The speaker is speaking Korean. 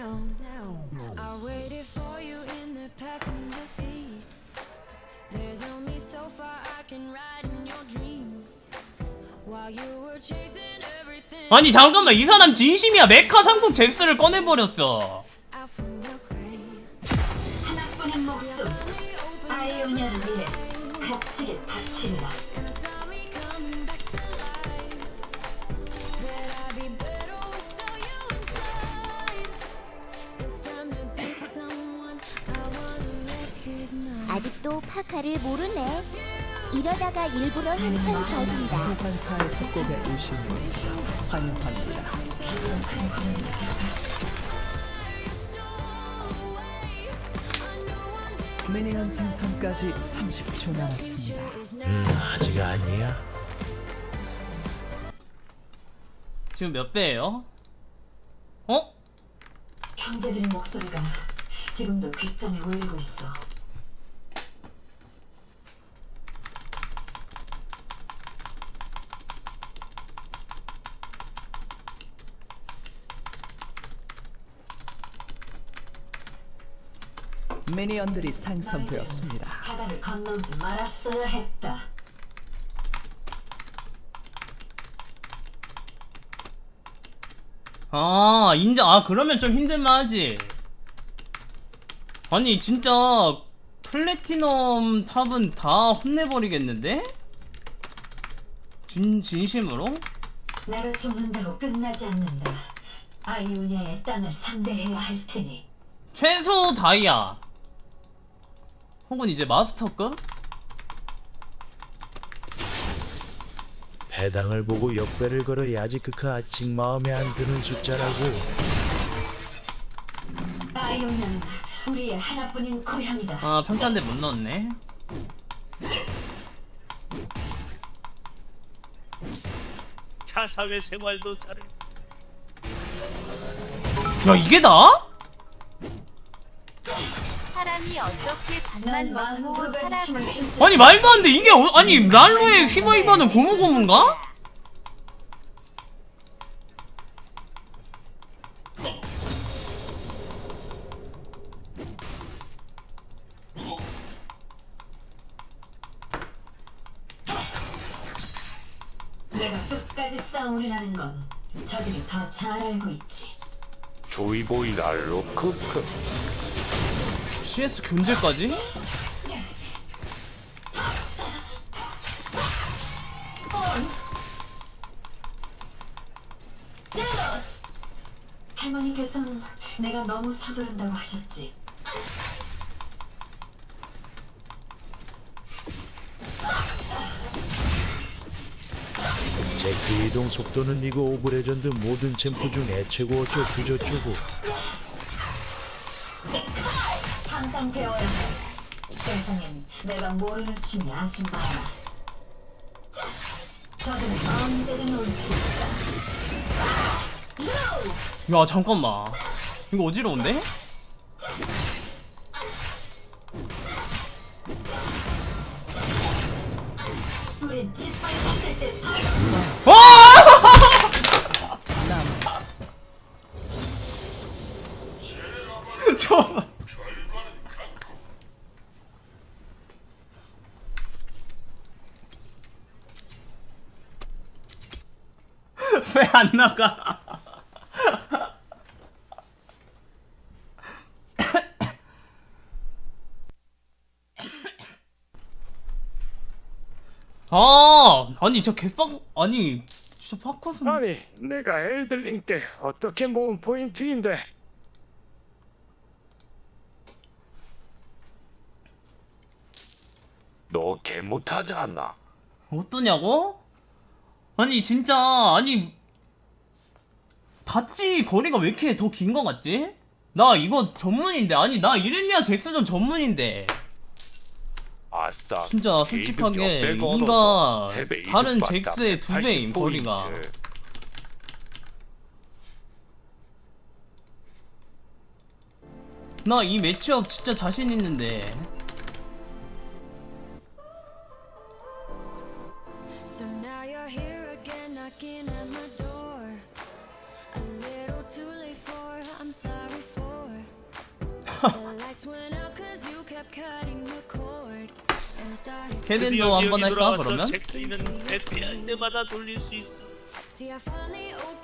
now. I waited for you in the passenger seat. There's only so far I can ride in your dreams. While you were chasing everything 아니 잠깐만 이 사람 진심이야 메카 삼국 잭스를 꺼내버렸어 out from your grave. 하나뿐인 목숨 아이오니아를 위해 값지게 바치리 아직도 파카를 모르네. 이러다가 일부러 한판 저긴다. 소환사의 협곡에 오신 것을 환영합니다. 미니언 생성까지 30초 남았습니다. 음, 아직 아니야. 지금 몇 배예요? 어? 형제들의 목소리가 지금도 귓장에 울리고 있어 미니언들이 생성되었습니다. 바다를 건너지 말았어야 했다 아 인정 아 그러면 좀 힘들만하지 아니 진짜 플래티넘 탑은 다 혼내버리겠는데? 진, 진심으로? 내가 죽는다고 끝나지 않는다 아이오니아의 땅을 상대해야 할 테니 최소 다이아 혹은 이제 마스터급? 배당을 보고 역배를 걸어야지 그 아직 마음에 안 드는 숫자라고. 아이오니아는 우리의 하나뿐인 고향이다 아 평탄대 못 넣었네 사사회 생활도 잘해. 야 이게 다? 어떻게 먹고 사람을 아니 말도 안 돼. 이게 어, 아니 랄로의 휘바이바는 고무고무인가? 내가 끝까지 싸움이라는 건 저들이 더 잘 알고 있지. 조이보이 날로 크크 CS 견제까지? 제로스! 할머니께서는 내가 너무 서두른다고 하셨지. 잭스 이동 속도는 리그 오브 레전드 모든 챔프 중 애최고 어쩌고 저쩌고. 항상 배워야 해. 세상엔 내가 모르는 춤이 많아. 저들은 언제든 올 수 있다. 야 잠깐만 이거 어지러운데? 와! 저 왜 안 나가? 아, 아니 저 개빵 아니 진짜 파커슨 아니 내가 엘들링 때 어떻게 모은 포인트인데 너 개 못하지 않나? 어떠냐고? 아니 진짜 아니 봤지 거리가 왜 이렇게 더 긴 거 같지? 나 이거 전문인데 아니 나 이렐리아 잭스전 전문인데. 아싸 진짜 솔직하게 이가 다른 잭스의 두 배임 거리가. 나 이 매치업 진짜 자신 있는데. So now you're here knocking at my door. A little too late for I'm sorry The lights went out 'cause you kept cutting the cord. And I started 캐넨도 한번 할까 그러면? 잭스이는 해피할 때마다 돌릴 수 있어 See, I finally opened